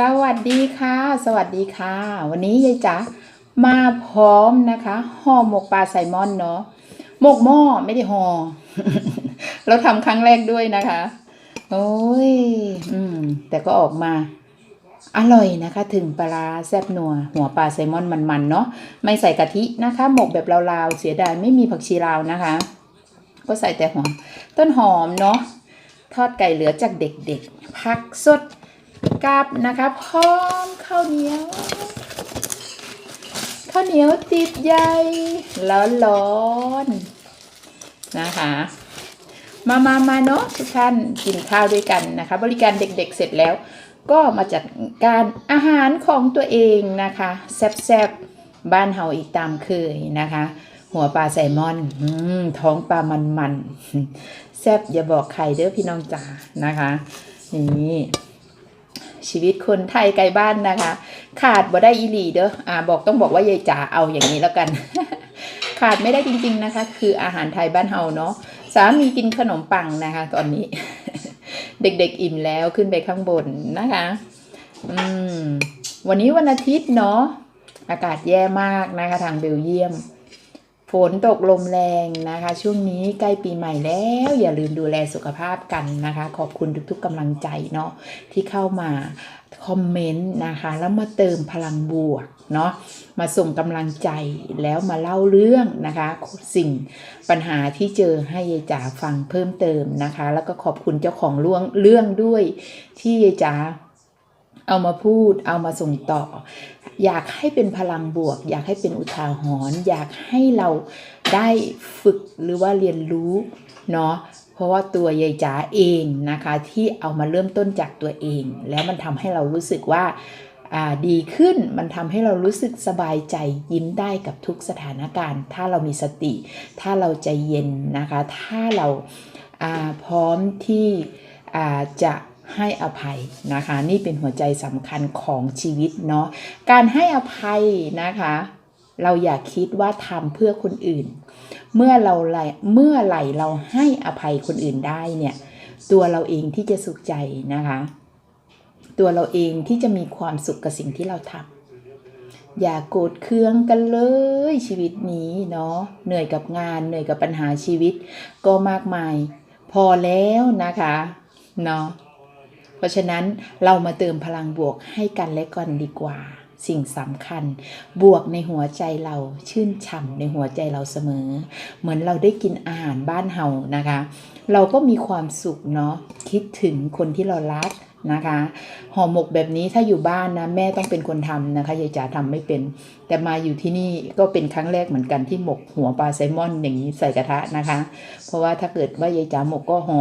สวัสดีค่ะ สวัสดีค่ะ วันนี้ยายจ๋ามาพร้อมนะคะห่อหมกปลาไซมอนเนาะหมกหม้อไม่ได้ห่อเราทำครั้งแรกด้วยนะคะ โอ้ย อืม แต่ก็ออกมา อร่อยนะคะ ถึงปลาแซบนัว หัวปลาไซมอนมันๆเนาะไม่ใส่กะทินะคะ หมกแบบลาวๆเสียดายไม่มีผักชีลาวนะคะ ก็ใส่แต่หัวต้นหอมเนาะทอดไก่เหลือจากเด็กๆผักสด กับนะคะพร้อมข้าวเหนียวข้าวเหนียวติดใยร้อนร้อนๆนะคะมามามาเนาะทุกท่านกินข้าวด้วยกันนะคะ บริการเด็กๆเสร็จแล้ว ก็มาจัดการอาหารของตัวเองนะคะแซ่บๆบ้านเฮาอีกตามเคยนะคะ หัวปลาแซลมอนอท้องปลามันๆแซ่บอย่าบอกใครเด้อพี่น้องจ๋านะคะนี่ ชีวิตคนไทยไกลบ้านนะคะ ขาดบ่ได้อีหลีเด้ออ่าบอกต้องบอกว่ายายจ๋าเอาอย่างนี้แล้วกัน ขาดไม่ได้จริงๆนะคะ คืออาหารไทยบ้านเฮาเนาะสามีกินขนมปังนะคะ ตอนนี้ เด็กๆอิ่มแล้วขึ้นไปข้างบนนะคะ อืม วันนี้วันอาทิตย์เนาะอากาศแย่มากนะคะ ทางเบลเยียม ฝนตกลมแรงนะคะ ช่วงนี้ใกล้ปีใหม่แล้ว อย่าลืมดูแลสุขภาพกันนะคะ ขอบคุณทุกๆกำลังใจเนาะที่เข้ามาคอมเมนต์นะคะ แล้วมาเติมพลังบวกเนาะมาส่งกำลังใจแล้วมาเล่าเรื่องนะคะ สิ่งปัญหาที่เจอให้ยายจ๋าฟังเพิ่มเติมนะคะ แล้วก็ขอบคุณเจ้าของเรื่องเรื่องด้วยที่ยายจ๋าเอามาพูดเอามาส่งต่อ อยากให้เป็นพลังบวก อยากให้เป็นอุทาหรณ์อยากให้เราได้ฝึกหรือว่าเรียนรู้เนาะเพราะว่าตัวยายจ๋าเองนะคะ ที่เอามาเริ่มต้นจากตัวเอง แล้วมันทำให้เรารู้สึกว่าดีขึ้นมันทำให้เรารู้สึกสบายใจยิ้มได้กับทุกสถานการณ์ ถ้าเรามีสติ ถ้าเราใจเย็นนะคะ ถ้าเราพร้อมที่จะ ให้อภัยนะคะ นี่เป็นหัวใจสำคัญของชีวิตเนาะการให้อภัยนะคะ เราอย่าคิดว่าทำเพื่อคนอื่น เมื่อเราไหลเมื่อไหลเราให้อภัยคนอื่นได้เนี่ย ตัวเราเองที่จะสุขใจนะคะ ตัวเราเองที่จะมีความสุขกับสิ่งที่เราทำอย่าโกรธเคืองกันเลยชีวิตนี้เนาะเหนื่อยกับงานเหนื่อยกับปัญหาชีวิต ก็มากมาย พอแล้วนะคะเนาะ เพราะฉะนั้นเรามาเติมพลังบวกให้กันและกันดีกว่า สิ่งสำคัญ บวกในหัวใจเราชื่นฉ่ำในหัวใจเราเสมอ เหมือนเราได้กินอาหารบ้านเฮานะคะ เราก็มีความสุขเนาะคิดถึงคนที่เรารักนะคะห่อหมกแบบนี้ถ้าอยู่บ้านนะแม่ต้องเป็นคนทำนะคะยายจ๋าทำไม่เป็น แต่มาอยู่ที่นี่ก็เป็นครั้งแรกเหมือนกันที่หมกหัวปลาแซลมอนอย่างนี้ใส่กระทะนะคะ เพราะว่าถ้าเกิดว่ายายจ๋าหมกก็ห่อ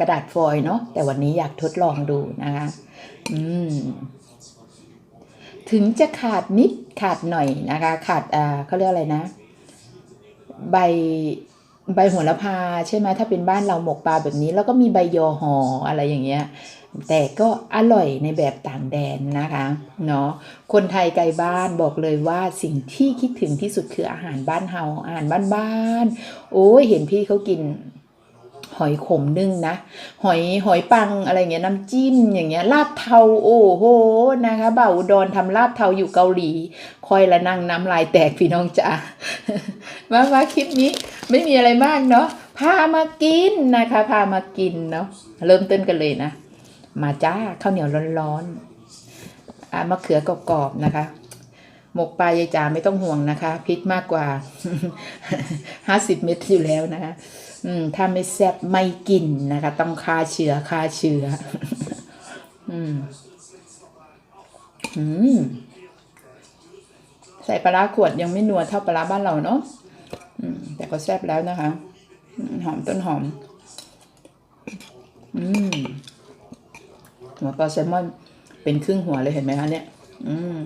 กระดาษฟอยล์เนาะแต่วันนี้อยากทดลองดูนะคะอืมถึงจะขาดนิดขาดหน่อยนะคะ ขาดอ่าเขาเรียกอะไรนะ ใบใบโหระพาใช่ไหมถ้าเป็นบ้านเราหมกปลาแบบนี้ แล้วก็มีใบยอหออะไรอย่างเงี้ย แต่ก็อร่อยในแบบต่างแดนนะคะเนาะคนไทยไกลบ้านบอกเลยว่าสิ่งที่คิดถึงที่สุดคืออาหารบ้านเฮาอาหารบ้านๆโอ้ยเห็นพี่เขากิน หอยขมนึ่งนะ หอยหอยปังอะไรเงี้ยน้ำจิ้มอย่างเงี้ยลาบเทาโอ้โหนะคะบ่าวดอนทำลาบเทาอยู่เกาหลี คอยละนั่งน้ำลายแตกพี่น้องจ๋ามามาคลิปนี้ไม่มีอะไรมากเนาะพามากินนะคะ พามากินเนาะเริ่มต้นกันเลยนะ มาจ้าข้าวเหนียวร้อนๆอ่ามะเขือกรอบๆนะคะหมกปลายายจ๋าไม่ต้องห่วงนะคะพริกมากกว่าห้าสิบเม็ดอยู่แล้วนะคะ อืม ถ้าไม่แซ่บไม่กินนะคะ ต้องฆ่าเชื้อฆ่าเชื้อ อืม อืม ใส่ปลาขวดยังไม่นัวเท่าปลาบ้านเราเนาะอืม แต่ก็แซ่บแล้วนะคะ หอมต้นหอม อืมหัวปลาแซลมอนเป็นครึ่งหัวเลยเห็นไหมคะเนี่ย อืม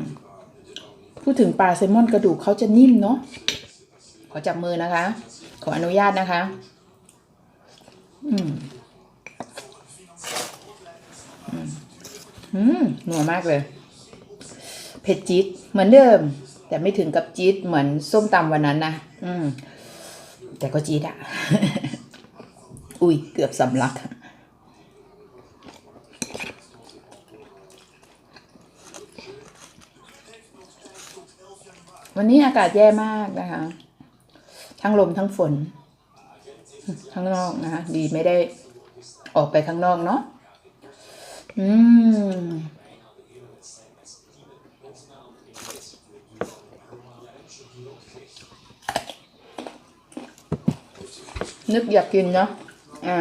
พูดถึงปลาแซลมอนกระดูกเขาจะนิ่มเนาะขอจับมือนะคะ ขออนุญาตนะคะ อืมอืมหนัวมากเลย เผ็ดจี๊ดเหมือนเดิม แต่ไม่ถึงกับจี๊ดเหมือนส้มตำวันนั้นนะอืม แต่ก็จี๊ดอะอุ้ยเกือบสำลักวันนี้อากาศแย่มากนะคะ ทั้งลมทั้งฝน ข้างนอกนะคะดีไม่ได้ออกไปข้างนอกเนาะอืมนึกอยากกินเนาะอ่า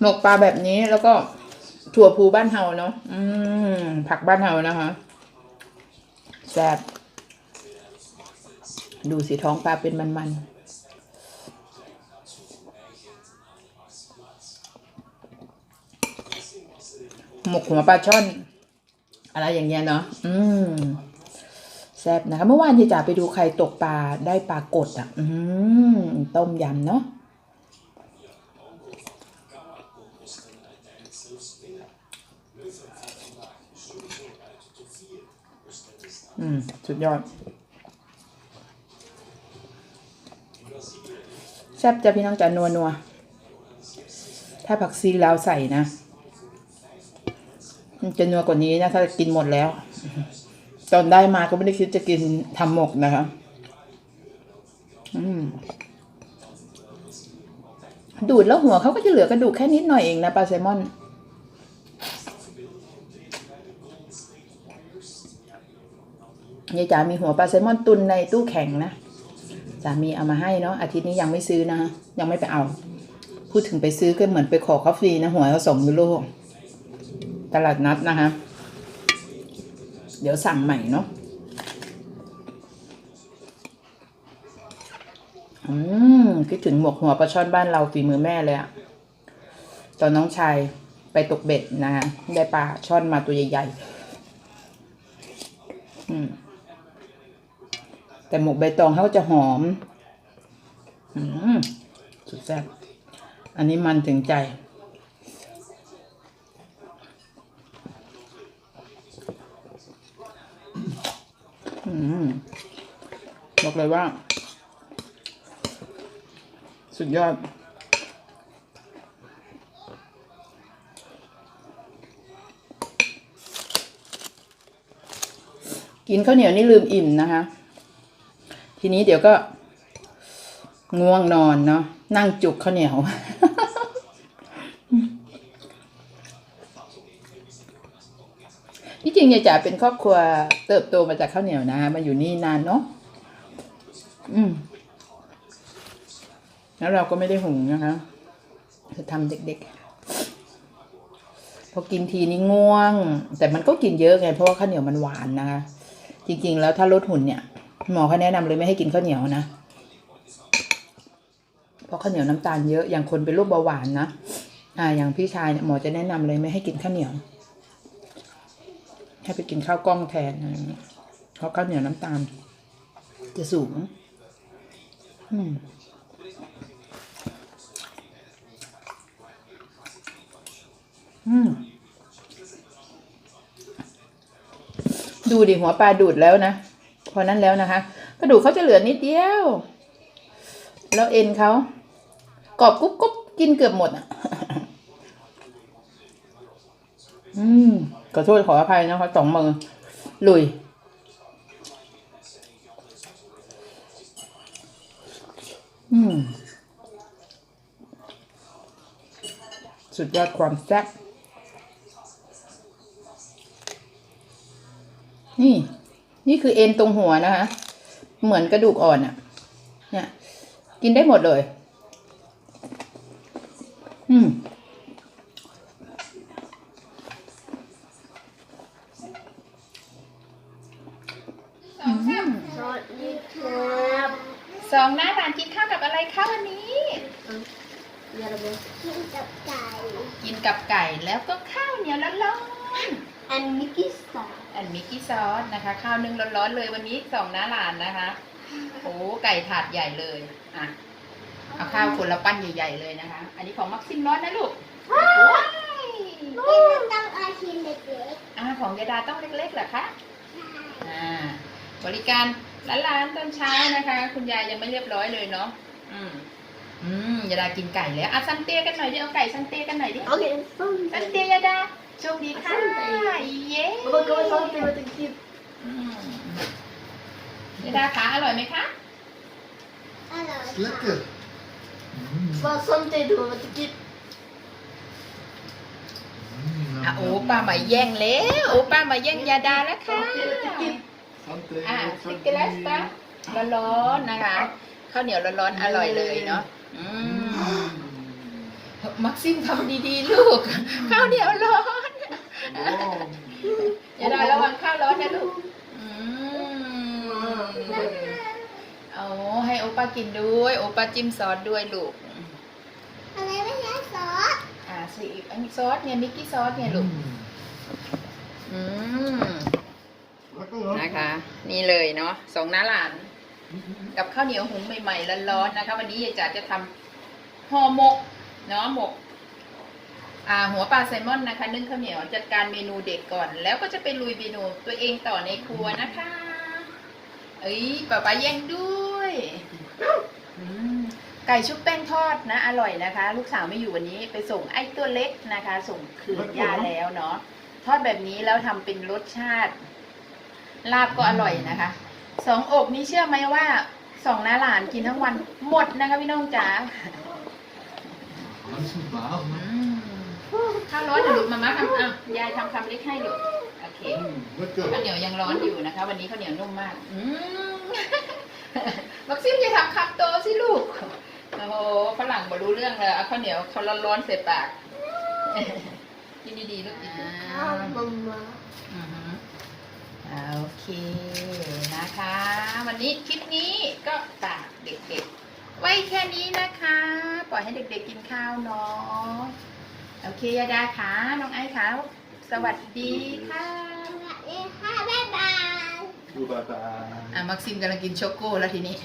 หมกปลาแบบนี้แล้วก็ถั่วพูบ้านเฮาเนาะอืมผักบ้านเฮานะคะแซ่บ ดูสิท้องปลาเป็นมัน ๆหมกหัวปลาช่อน อะไรอย่างเงี้ยเนาะอืมแซ่บนะคะเมื่อวานที่จ๋าไปดูใครตกปลาได้ปลากดอะ อืมต้มยำเนาะอืม สุดยอด แซ่บจะพี่น้องจ๋านัวนัวถ้าผักซีลาวใส่นะมันจะนัวกว่านี้นะ ถ้ากินหมดแล้ว ตอนได้มาก็ไม่ได้คิดจะกินทำหมกนะคะดูดแล้วหัวเขาก็จะเหลือกระดูกแค่นิดหน่อยเองนะปลาแซลมอนยายจ๋ามีหัวปลาแซลมอนตุนในตู้แข็งนะ สามีเอามาให้เนาะอาทิตย์นี้ยังไม่ซื้อนะ ยังไม่ไปเอา พูดถึงไปซื้อก็เหมือนไปขอเขาฟรีนะหัวละสองยูโรตลาดนัดนะคะ เดี๋ยวสั่งใหม่เนาะอืมคิดถึงหมวกหัวปลาช่อนบ้านเราฝีมือแม่เลยอะตอนน้องชายไปตกเบ็ดนะคะได้ปลาช่อนมาตัวใหญ่ๆอืม แต่หมกใบตองเขาก็จะหอม อืมสุดแซ่บอันนี้มันถึงใจ อืมบอกเลยว่า สุดยอดกินข้าวเหนียวนี่ลืมอิ่มนะคะ ทีนี้เดี๋ยวก็ง่วงนอนเนาะนั่งจุกข้าวเหนียว ที่จริงยายจ๋าเป็นครอบครัวเติบโตมาจากข้าวเหนียวนะมาอยู่นี่นานเนาะอืม แล้วเราก็ไม่ได้หุงนะคะจะทำเด็กๆ พอกินทีนี้ง่วง แต่มันก็กินเยอะไงเพราะว่าข้าวเหนียวมันหวานนะคะ จริงๆ แล้วถ้าลดหุ่นเนี่ย หมอเขาแนะนำเลยไม่ให้กินข้าวเหนียวนะเพราะข้าวเหนียวน้ำตาลเยอะอย่างคนเป็นโรคเบาหวานนะอ่า อย่างพี่ชายเนี่ยหมอจะแนะนำเลยไม่ให้กินข้าวเหนียวให้ไปกินข้าวกล้องแทนอะไรอย่างเงี้ยเพราะข้าวเหนียวน้ำตาล จะสูง อืมอืมดูดิหัวปลาดูดแล้วนะ พอนั้นแล้วนะคะกระดูกเขาจะเหลือนิดเดียว แล้วเอ็นเขากรอบกรุบกรุบกินเกือบหมดอะ อืมขอโทษขออภัยนะคะสองมือลุย อืม สุดยอดความแซ่บนี่ นี่คือเอ็นตรงหัวนะคะ เหมือนกระดูกอ่อนอะ่ะ เนี่ย กินได้หมดเลย อืมสวัสดีครับสองหน้าร้านกินข้าวกับอะไรคะวันนี้อย่าลืมกินกับไก่ กินกับไก่แล้วก็ข้าวเหนียวร้อนอันมิกกี้สตา ร์ๆอันมิกกี้ซอสนะคะข้าวนึ่งร้อนๆเลยวันนี้สองหน้าร้านนะคะโอ้ไก่ถาดใหญ่เลยอะเอาข้าวคนละปั้นใหญ่ๆเลยนะคะ อันนี้ของมักซิมร้อนนะลูกว้ายนี่มันต้องเอาชิ้นเล็กอ่าของยายดาต้องเล็กๆเหรอคะๆอ่าบริการร้านๆตอนเช้านะคะ คุณยายยังไม่เรียบร้อยเลยเนาะอืมอืมยายดากินไก่แล้วอะซันเตียกันหน่อยดิเอาไก่ซันเตียกันหน่อยดิโอเคซันเตียยาดา โชคดีค่ะเย้ Mamma, kom eens alltid met een kip. อืมยายดาขาอร่อยไหมคะ Is lekker. Mm. Maar somtid doen we met een kip. Mm, อะ nam, โอ้ nam, ป้า nam. มาแย่งแล้วโอ้ป้ามาแย่งยาดาแล้วค่ะ Santé, อะ santé. ซิกเกลสตาร้อนๆนะคะข้าวเหนียวร้อนๆอร่อยเลยเนาะอืม Mm. มักซิมทำดีๆ ลูก ข้าวเหนียวร้อน อย่าดาระวังข้าวร้อนนะลูกอืมเอาให้โอป้ากินด้วย โอป้าจิ้มซอสด้วยลูก อะไรไม่ใช่ซอสอ่าซีอิ๊วอันนี้ซอสเนี่ยมิกกี้ซอสเนี่ยลูก Mm. อืม Lekker hoor. นะคะ นี่เลยเนาะสองน้าหลาน กับข้าวเหนียวหุงใหม่ๆร้อนๆนะคะ วันนี้ยายจ๋าจะทำห่อหมกเนาะหมกอ่า หัวปลาแซลมอนนะคะ นึ่งข้าวเหนียวจัดการเมนูเด็กก่อน แล้วก็จะไปลุยเมนูตัวเองต่อในครัวนะคะ เอ้ยป้าป้าแย่งด้วยไก่ชุบแป้งทอดนะ อร่อยนะคะ ลูกสาวไม่อยู่วันนี้ไปส่งไอ้ตัวเล็กนะคะ ส่งคืนย่าแล้วเนาะทอดแบบนี้แล้วทำเป็นรสชาติ ลาบก็อร่อยนะคะสองอกนี่เชื่อไหมว่าสองน้าหลานกินทั้งวันหมดนะคะพี่น้องจ๋า ข้าวร้อนเดี๋ยวลูกมาม่าทำอะยายทำคำเล็กให้ลูกโอเค Mm, ข้าว lekker. เหนียวยังร้อนอยู่นะคะ วันนี้ข้าวเหนียวนุ่มมาก อืมมักซิมอย่าทำคำโตสิลูกโอ้โหฝรั่งมารู้เรื่องเลยเอาข้าวเหนียวเขาร้อนๆใส่ปากกินดีๆลูกกินดี Mamma. อือฮึโอเคนะคะ วันนี้คลิปนี้ก็ฝากเด็กๆ ไว้แค่นี้นะคะ ปล่อยให้เด็กๆกินข้าวเนาะ โอเคยาดาค่ะน้องไอซ์ค่ะสวัสดีค่ะสวัสดีค่ะบ๊ายบาย Doe bye bye. อะมักซิมกำลังกินโชโก้แล้วทีนี้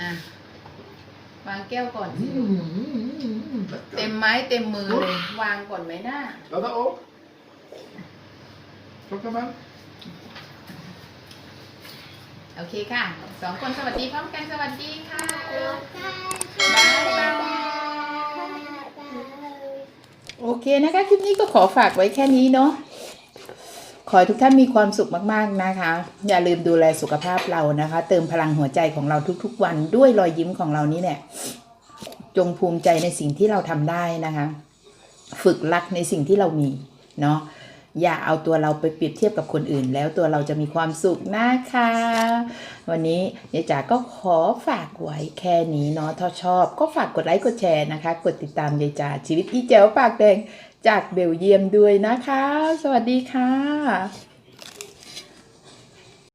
อะวางแก้วก่อนสิ Mm, mm, mm, เต็ม lekker. ไม้เต็มมือเลยวางก่อนไหมน้า Dat dat ook? Pak hem aan. โอเคค่ะสองคนสวัสดีพร้อมกันสวัสดีค่ะบ๊ายบาย โอเคนะคะ คลิปนี้ก็ขอฝากไว้แค่นี้เนาะขอให้ทุกท่านมีความสุขมากๆนะคะ อย่าลืมดูแลสุขภาพเรานะคะ เติมพลังหัวใจของเราทุกๆ วันด้วยรอยยิ้มของเรานี่แหละจงภูมิใจในสิ่งที่เราทำได้นะคะ ฝึกรักในสิ่งที่เรามีเนาะ อย่าเอาตัวเราไปเปรียบเทียบกับคนอื่น แล้วตัวเราจะมีความสุขนะคะ วันนี้ยายจ๋าก็ขอฝากไว้แค่นี้เนาะถ้าชอบ ก็ฝากกดไลค์กดแชร์นะคะ กดติดตามยายจ๋าชีวิตอีแจ๋วปากแดงจากเบลเยียมด้วยนะคะ สวัสดีค่ะ